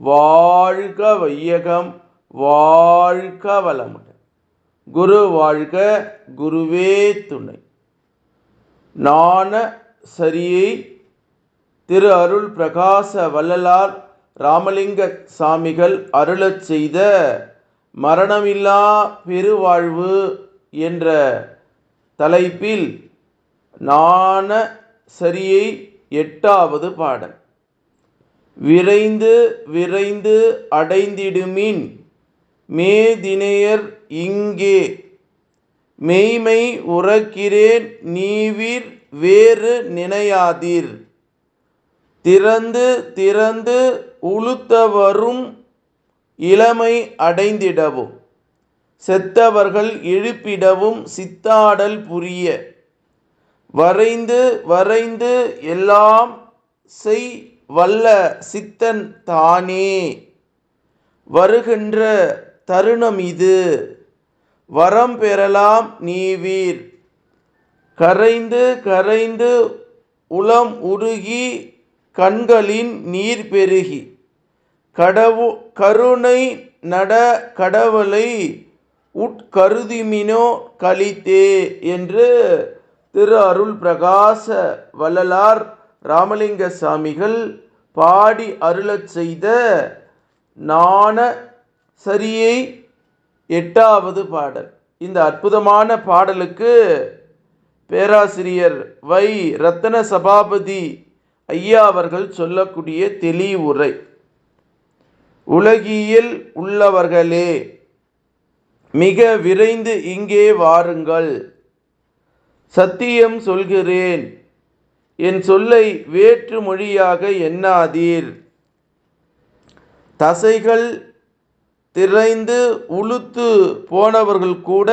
வாழ்க வையகம் வாழ்க வளமுடன். குரு வாழ்க குருவே துணை. நாண சரியை திரு அருள் பிரகாச வள்ளலார் ராமலிங்க சாமிகள் அருளச் செய்த மரணமில்லா பெருவாழ்வு என்ற தலைப்பில் நாண சரியை எட்டாவது பாடல். விரைந்து விரைந்து அடைந்திடுமின். மேதினையர் இங்கே. மெய்மை உரைக்கிறேன் நீவிர் வேறு நினையாதீர். திறந்து திறந்து உளுத்தவரும் இளமை அடைந்திடவும். செத்தவர்கள் எழுப்பிடவும் சித்தாடல் புரிய. வரைந்து வரைந்து எல்லாம் செய் வல்ல சித்தன் தானே. வருகின்ற தருணம் இது. வரம் பெறலாம் நீவீர். கரைந்து கரைந்து உளம் உருகி கண்களின் நீர் பெருகி. கடவு கருணை நட கடவுளை உட்கருதிமினோ கழித்தே என்று திரு அருள் பிரகாச வள்ளலார் ராமலிங்க சாமிகள் பாடி அருளச் செய்த நாண சரியை எட்டாவது பாடல். இந்த அற்புதமான பாடலுக்கு பேராசிரியர் வை. ரத்தன சபாபதி ஐயா அவர்கள் சொல்லக்கூடிய தெளிவுரை. உலகியில் உள்ளவர்களே மிக விரைந்து இங்கே வாருங்கள். சத்தியம் சொல்கிறேன். என் சொல்லை வேற்று மொழியாக எண்ணாதீர். தசைகள் திரைந்து உளுத்து போனவர்கள் கூட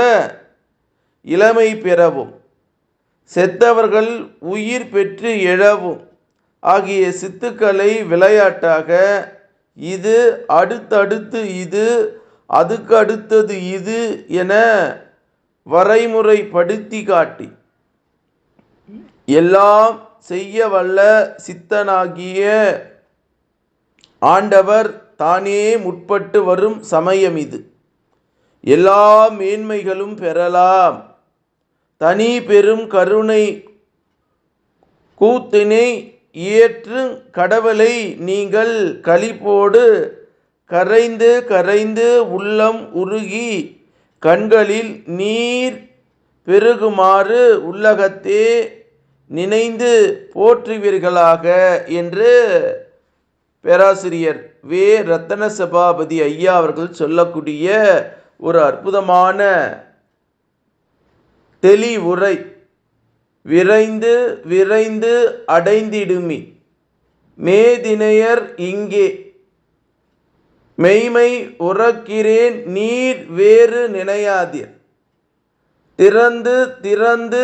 இளமை பெறவும் செத்தவர்கள் உயிர் பெற்று எழவும் ஆகிய சித்துக்களை விளையாட்டாக இது அடுத்தடுத்து இது அதுக்கு அடுத்தது இது என வரைமுறைப்படுத்தி காட்டி எல்லாம் செய்ய வல்ல சித்தனாகிய ஆண்டவர் தானே முற்பட்டு வரும் சமயம் இது. எல்லா மேன்மைகளும் பெறலாம். தனி பெரும் கருணை கூத்தினை ஏற்று கடவுளை நீங்கள் களிப்போடு கரைந்து கரைந்து உள்ளம் உருகி கண்களில் நீர் பெருகுமாறு உள்ளகத்தே நினைந்து போற்றுவீர்களாக என்று பேராசிரியர் வே. ரத்தன சபாபதி ஐயா அவர்கள் சொல்லக்கூடிய ஒரு அற்புதமான தெளிவுரை. விரைந்து விரைந்து அடைந்திடுமி. மேதினையர் இங்கே. மெய்மை உறக்கிறேன் நீர் வேறு நினையாதீர். திறந்து திறந்து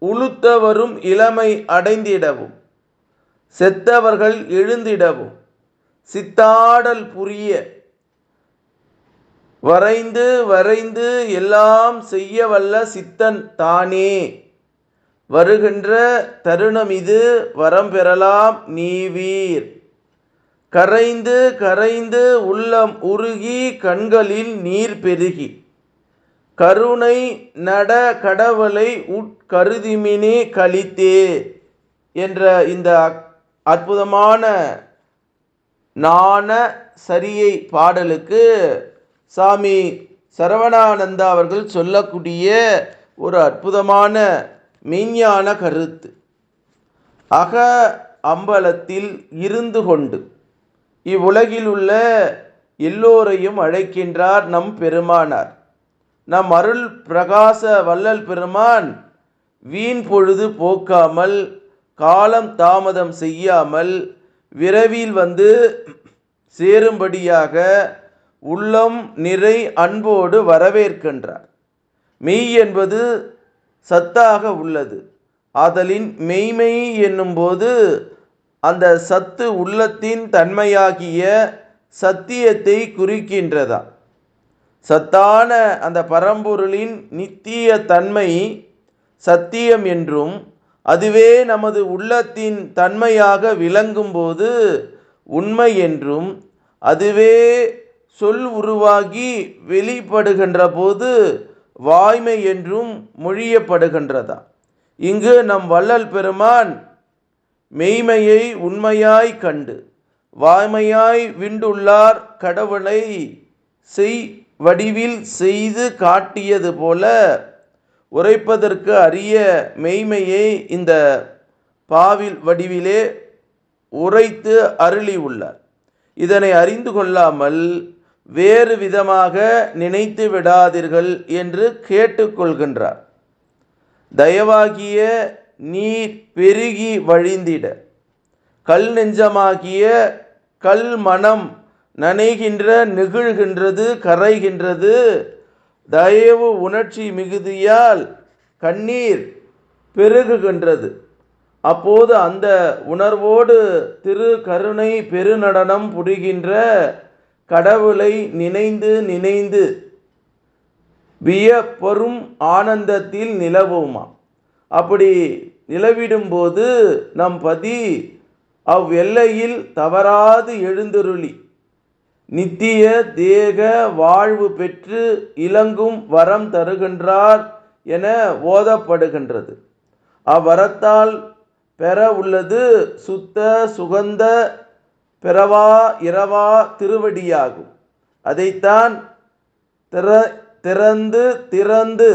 உளுத்தவரும் இளமை அடைந்திடவும் செத்தவர்கள் எழுந்திடவும் சித்தாடல் புரிய வரைந்து வரைந்து எல்லாம் செய்ய வல்ல சித்தன் தானே. வருகின்ற தருணம் இது வரம் பெறலாம் நீவீர். கரைந்து கரைந்து உள்ளம் உருகி கண்களில் நீர் பெருகி. கருணை நட கடவுளை உட்கருதிமினே கழித்தே என்ற இந்த அற்புதமான நாண சரியை பாடலுக்கு சாமி சரவணானந்தா அவர்கள் சொல்லக்கூடிய ஒரு அற்புதமான மெய்ஞான கருத்து. அக அம்பலத்தில் இருந்து கொண்டு இவ்வுலகில் உள்ள எல்லோரையும் அழைக்கின்றார் நம் பெருமானார். நம் அருள் பிரகாச வள்ளல் பெருமான் வீண் பொழுது போக்காமல் காலம் தாமதம் செய்யாமல் விரைவில் வந்து சேரும்படியாக உள்ளம் நிறை அன்போடு வரவேற்கின்றார். மெய் என்பது சத்தாக உள்ளது. ஆதலின் மெய்மெய் என்னும்போது அந்த சத்து உள்ளத்தின் தன்மையாகிய சத்தியத்தை குறிக்கின்றதா? சத்தான அந்த பரம்பொருளின் நித்திய தன்மை சத்தியம் என்றும் அதுவே நமது உள்ளத்தின் தன்மையாக விளங்கும்போது உண்மை என்றும் அதுவே சொல் உருவாகி வெளிப்படுகின்ற போது வாய்மை என்றும் மொழியப்படுகின்றதா? இங்கு நம் வள்ளல் பெருமான் மெய்மையை உண்மையாய் கண்டு வாய்மையாய் விண்டுள்ளார் கடவுளை செய் வடிவில் செய்து காட்டியது போல உரைப்பதற்கு அரிய மெய்மையை இந்த பாவில் வடிவிலே உரைத்து அருளி உள்ளார் இதனை அறிந்து கொள்ளாமல் வேறு விதமாக நினைத்து விடாதீர்கள் என்று கேட்டுக்கொள்கின்றார். தயவாகிய நீர் பெருகி வழிந்திட கல் நெஞ்சமாகிய கல் மனம் நனைகின்ற நெகிழ்கின்றது கரைகின்றது. தயவு உணர்ச்சி மிகுதியால் கண்ணீர் பெருகுகின்றது. அப்போது அந்த உணர்வோடு திரு கருணை பெருநடனம் புரிகின்ற கடவுளை நினைந்து நினைந்து வியப்பெரும் ஆனந்தத்தில் நிலவுமா. அப்படி நிலவிடும்போது நம் பதி அவ்வெல்லையில் தவறாது எழுந்தருளி. நித்திய தேக வாழ்வு பெற்று இலங்கும் வரம் தருகின்றார் என ஓதப்படுகின்றது. அவ்வரத்தால் பெற உள்ளது சுத்த சுகந்த பிறவா இரவா திருவடியாகும். அதைத்தான் திற திறந்து திறந்து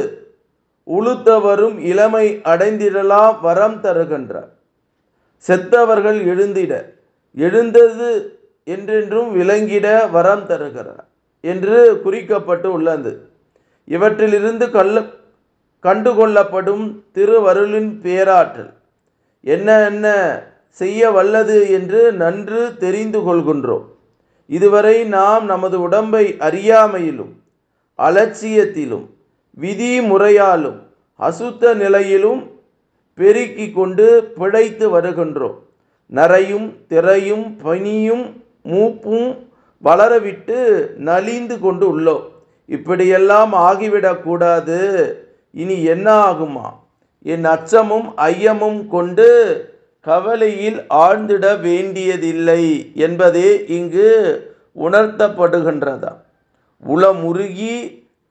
உளுத்தவரும் இளமை அடைந்திடலாம் வரம் தருகின்றார். செத்தவர்கள் எழுந்திட எழுந்தது என்றென்றும் விளங்கிட வரம் தருகிறார் என்று குறிக்கப்பட்டு உள்ளது. இவற்றிலிருந்து கல்ல கண்டுகொள்ளப்படும் திருவருளின் பேராற்றல் என்ன என்ன செய்ய வல்லது என்று நன்று தெரிந்து கொள்கின்றோம். இதுவரை நாம் நமது உடம்பை அறியாமையிலும் அலட்சியத்திலும் விதி முறையாலும் அசுத்த நிலையிலும் பெருக்கி கொண்டு பிழைத்து வருகின்றோம். நரையும் திரையும் பனியும் மூப்பும் வளரவிட்டு நலிந்து கொண்டு உள்ளோம் இப்படியெல்லாம் ஆகிவிடக்கூடாது இனி என்ன ஆகுமா? என் அச்சமும் ஐயமும் கொண்டு கவலையில் ஆழ்ந்திட வேண்டியதில்லை என்பதே இங்கு உணர்த்தப்படுகின்றதா உளமுருகி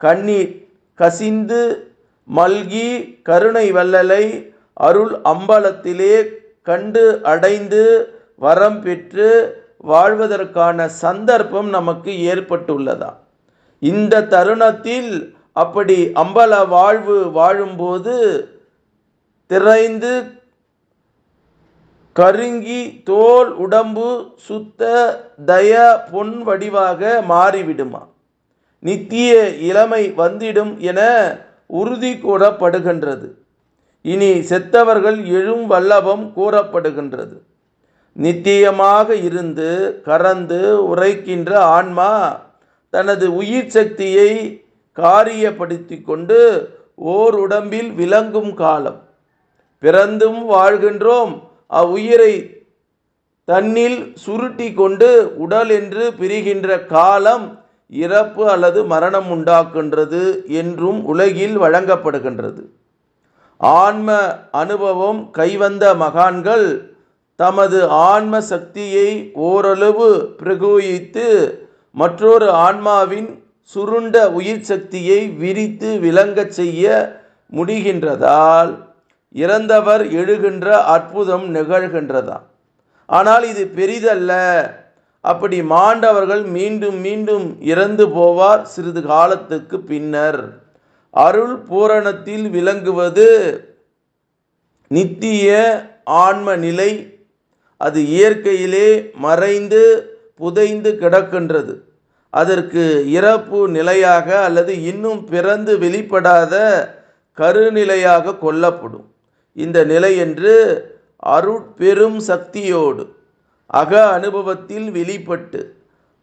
கண்ணீர் கசிந்து மல்கி கருணை வள்ளலை அருள் அம்பலத்திலே கண்டு அடைந்து வரம் பெற்று வாழ்வதற்கான சந்தர்ப்பம் நமக்கு ஏற்பட்டுள்ளதா? இந்த தருணத்தில் அப்படி அம்பல வாழ்வு வாழும்போது திரைந்து கருங்கி தோல் உடம்பு சுத்த தய பொன் வடிவாக மாறிவிடுமா? நித்திய இளமை வந்திடும் என உறுதி கூறப்படுகின்றது. இனி செத்தவர்கள் எழும் வல்லபம் கூறப்படுகின்றது. நித்தியமாக இருந்து கறந்து உரைக்கின்ற ஆன்மா தனது உயிர் சக்தியை காரியப்படுத்தி கொண்டு ஓர் உடம்பில் விளங்கும் காலம். பிறந்தும் வாழ்கின்றோம். அவ்வுயிரை தன்னில் சுருட்டி கொண்டு உடல் என்று பிரிகின்ற காலம் இறப்பு அல்லது மரணம் உண்டாக்குன்றது என்றும் உலகில் வழங்கப்படுகின்றது. ஆன்ம அனுபவம் கைவந்த மகான்கள் தமது ஆன்ம சக்தியை ஓரளவு பிரகோயித்து மற்றொரு ஆன்மாவின் சுருண்ட உயிர் சக்தியை விரித்து விளங்கச் செய்ய முடிகின்றதால் இறந்தவர் எழுகின்ற அற்புதம் நிகழ்கின்றதா ஆனால் இது பெரிதல்ல. அப்படி மாண்டவர்கள் மீண்டும் மீண்டும் இறந்து போவார் சிறிது காலத்துக்கு பின்னர். அருள் பூரணத்தில் விளங்குவது நித்திய ஆன்ம நிலை அது இயற்கையிலே மறைந்து புதைந்து கிடக்கின்றது. அதற்கு இறப்பு நிலையாக அல்லது இன்னும் பிறந்து வெளிப்படாத கருநிலையாக கொள்ளப்படும் இந்த நிலை என்று அருட்பெரும் சக்தியோடு அக அனுபவத்தில் வெளிப்பட்டு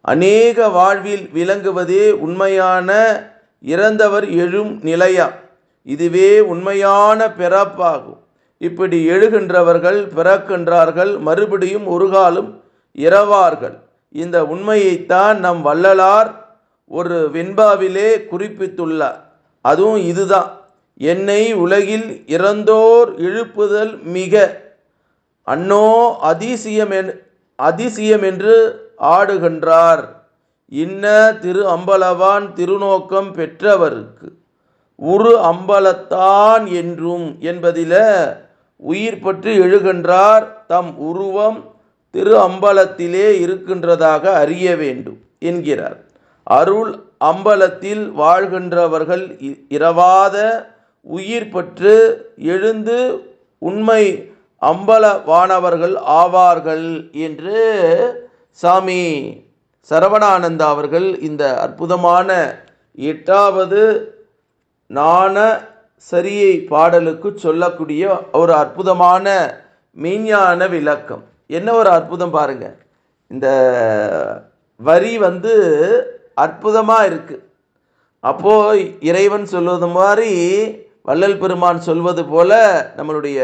அநேக வாழ்வில் விளங்குவதே உண்மையான இறந்தவர் எழும் நிலையா? இதுவே உண்மையான பிறப்பாகும். இப்படி எழுகின்றவர்கள் பிறக்கின்றார்கள் மறுபடியும் ஒரு காலம் இறவார்கள் இந்த உண்மையைத்தான் நம் வள்ளலார் ஒரு வெண்பாவிலே குறிப்பிட்டுள்ளார் அதுவும் இதுதான். என்னை உலகில் இறந்தோர் எழுப்புதல் மிக அன்னோ அதிசயம் என் அதிசயம் என்று ஆடுகின்றார். இன்ன திரு அம்பலவான் திருநோக்கம் பெற்றவருக்கு உரு அம்பலத்தான் என்றும் என்பதில உயிர் பற்றி எழுகின்றார் தம் உருவம் திரு அம்பலத்திலே இருக்கின்றதாக அறிய வேண்டும் என்கிறார். அருள் அம்பலத்தில் வாழ்கின்றவர்கள் இ- இரவாத உயிர் பற்று எழுந்து உண்மை அம்பலவானவர்கள் ஆவார்கள் என்று சாமி சரவணானந்தா அவர்கள் இந்த அற்புதமான எட்டாவது நாண சரியை பாடலுக்கு சொல்லக்கூடிய ஒரு அற்புதமான மெய்ஞான விளக்கம். என்ன ஒரு அற்புதம் பாருங்க. இந்த வரி வந்து அற்புதமாக இருக்கு. அப்போ இறைவன் சொல்வது மாதிரி வள்ளல் பெருமான் சொல்வது போல நம்மளுடைய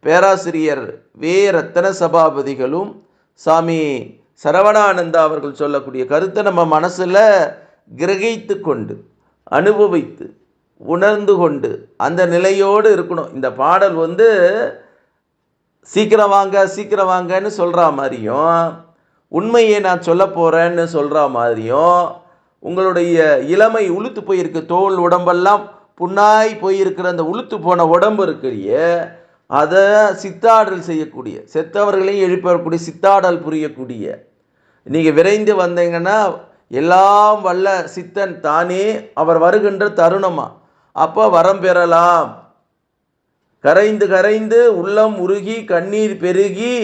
பேராசிரியர் வே. ரத்தன சபாபதிகளும் சாமி சரவணானந்தா அவர்கள் சொல்லக்கூடிய கருத்தை நம்ம மனசில் கிரகித்து கொண்டு அனுபவித்து உணர்ந்து கொண்டு அந்த நிலையோடு இருக்கணும். இந்த பாடல் வந்து சீக்கிரம் வாங்க சீக்கிரம் வாங்கன்னு சொல்கிற மாதிரியும் உண்மையை நான் சொல்ல போகிறேன்னு சொல்கிற மாதிரியும் உங்களுடைய இளமை உளுத்து போயிருக்கு தோல் உடம்பெல்லாம் புண்ணாய் போயிருக்கிற அந்த உளுத்து போன உடம்பு இருக்கிறையே அதை சித்தாடல் செய்யக்கூடிய செத்தவர்களையும் எழுப்பக்கூடிய சித்தாடல் புரியக்கூடிய நீங்கள் விரைந்து வந்தீங்கன்னா எல்லாம் வல்ல சித்தன் தானே அவர் வருகின்ற தருணமாக அப்போ வரம் பெறலாம். கரைந்து கரைந்து உள்ளம் உருகி கண்ணீர் பெருகி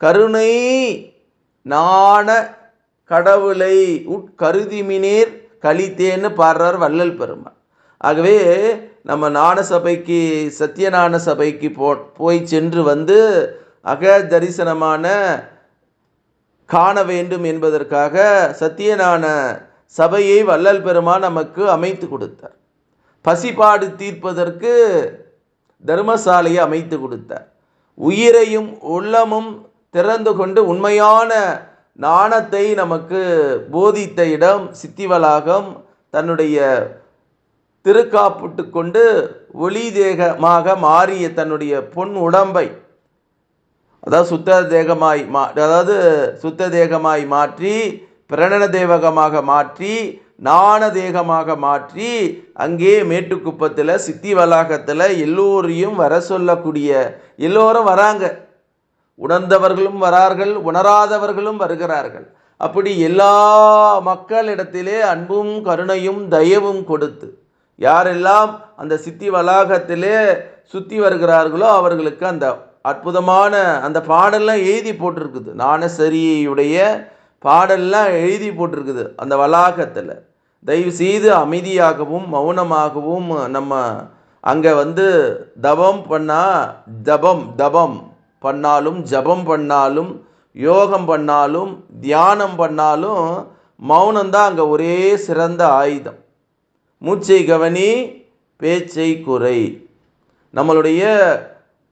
கருணை நாண கடவுளை உட்கருதிமினீர் கழித்தேன்னு பாடுறார் வள்ளல் பெருமான் ஆகவே நம்ம நாண சபைக்கு சத்தியநாண சபைக்கு போ போய் சென்று வந்து அக தரிசனமான காண வேண்டும் என்பதற்காக சத்தியநாண சபையை வள்ளல் பெருமான் நமக்கு அமைத்து கொடுத்தார். பசிபாடு தீர்ப்பதற்கு தர்மசாலையை அமைத்து கொடுத்தார். உயிரையும் உள்ளமும் திறந்து கொண்டு உண்மையான நாணத்தை நமக்கு போதித்த இடம் சித்திவளாகம் தன்னுடைய திருக்காப்புட்டு கொண்டு ஒளி தேகமாக மாறிய தன்னுடைய பொன் உடம்பை அதாவது சுத்த தேகமாய் மா அதாவது சுத்த தேகமாய் மாற்றி பிரணன தேவகமாக மாற்றி நாண தேகமாக மாற்றி அங்கே மேட்டுக்குப்பத்தில் சித்தி வளாகத்தில் எல்லோரையும் வர சொல்லக்கூடிய எல்லோரும் வராங்க. உணர்ந்தவர்களும் வரார்கள் உணராதவர்களும் வருகிறார்கள். அப்படி எல்லா மக்களிடத்திலே அன்பும் கருணையும் தயவும் கொடுத்து யாரெல்லாம் அந்த சித்தி வளாகத்திலே சுற்றி வருகிறார்களோ அவர்களுக்கு அந்த அற்புதமான அந்த பாடல்லாம் எழுதி போட்டிருக்குது. நாணசரியுடைய பாடல்லாம் எழுதி போட்டிருக்குது அந்த வளாகத்தில். தயவு செய்து அமைதியாகவும் மௌனமாகவும் நம்ம அங்கே வந்து தபம் பண்ணால் தபம் தபம் பண்ணாலும் ஜபம் பண்ணாலும் யோகம் பண்ணாலும் தியானம் பண்ணாலும் மௌனம்தான் அங்கே ஒரே சிறந்த ஆயுதம். மூச்சை கவனி பேச்சை குறை. நம்மளுடைய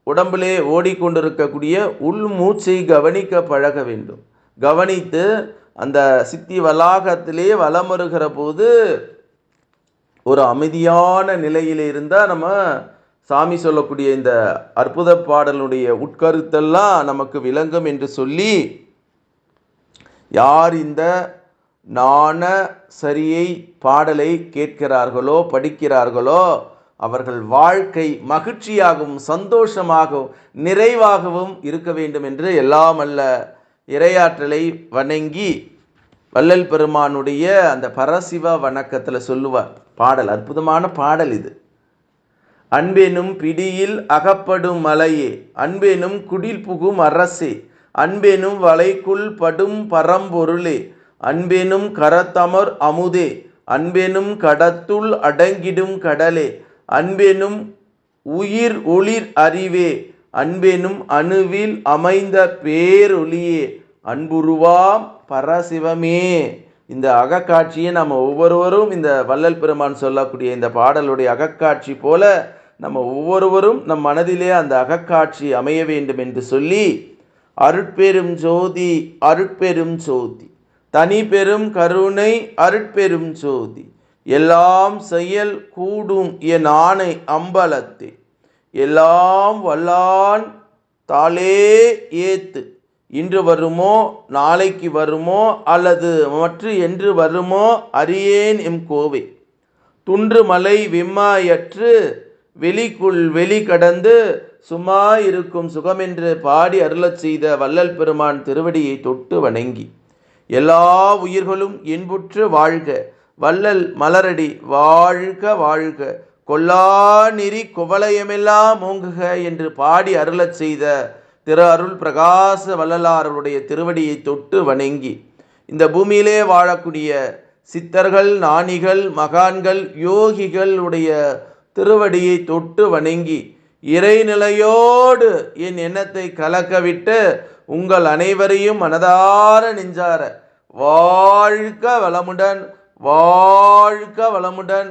உடம்பிலே ஓடிக்கொண்டிருக்கக்கூடிய உள் மூச்சை கவனிக்க பழக வேண்டும். கவனித்து அந்த சித்தி வளாகத்திலே வலம் வருகிற போது ஒரு அமைதியான நிலையில் இருந்தால் நம்ம சாமி சொல்லக்கூடிய இந்த அற்புத பாடலுடைய உட்கருத்தெல்லாம் நமக்கு விளங்கும் என்று சொல்லி யார் இந்த நாண சரியை பாடலை கேட்கிறார்களோ படிக்கிறார்களோ அவர்கள் வாழ்க்கை மகிழ்ச்சியாகவும் சந்தோஷமாகவும் நிறைவாகவும் இருக்க வேண்டும் என்று எல்லாம் அல்ல. இறையாற்றலை வணங்கி வள்ளல் பெருமானுடைய அந்த பரசிவ வணக்கத்தில் சொல்லுவார். பாடல் அற்புதமான பாடல் இது. அன்பெனும் பிடியில் அகப்படும் மலையே அன்பெனும் குடில் புகும் அரசே அன்பெனும் வலைக்குள் படும் பரம்பொருளே அன்பெனும் கரத்தமர் அமுதே அன்பெனும் கடத்துள் அடங்கிடும் கடலே அன்பெனும் உயிர் ஒளிர் அறிவே அன்பெனும் அணுவில் அமைந்த பேரொளியே அன்புருவாம் பரசிவமே. இந்த அகக்காட்சியை நம்ம ஒவ்வொருவரும் இந்த வள்ளல் பெருமான் சொல்லக்கூடிய இந்த பாடலுடைய அகக்காட்சி போல நம்ம ஒவ்வொருவரும் நம் மனதிலே அந்த அகக்காட்சி அமைய வேண்டும் என்று சொல்லி அருட்பெரும் ஜோதி அருட்பெரும் ஜோதி. தனி பெரும் கருணை அருட்பெரும் ஜோதி. எல்லாம் செயல் கூடும் என் ஆணை அம்பலத்தே. எல்லாம் வல்லான் தாளே ஏத்து. இன்று வருமோ நாளைக்கு வருமோ அல்லது மற்ற என்று வருமோ அறியேன் எம் கோவை. துன்று மலை விம்மாயற்று வெளிக்குள் வெளி கடந்து சும்மா இருக்கும் சுகமென்று பாடி அருளச் செய்த வள்ளல் பெருமான் திருவடியை தொட்டு வணங்கி. எல்லா உயிர்களும் இன்புற்று வாழ்க வள்ளல் மலரடி வாழ்க வாழ்க. கொல்லா நெறி குவலயமெல்லாம் ஓங்குக என்று பாடி அருளச் செய்த திரு அருள் பிரகாச வள்ளலாருடைய திருவடியை தொட்டு வணங்கி இந்த பூமியிலே வாழக்கூடிய சித்தர்கள் நாணிகள் மகான்கள் யோகிகளுடைய திருவடியை தொட்டு வணங்கி இறைநிலையோடு என் எண்ணத்தை கலக்கவிட்டு உங்கள் அனைவரையும் மனதார நெஞ்சார வாழ்க வளமுடன் வாழ்க வளமுடன்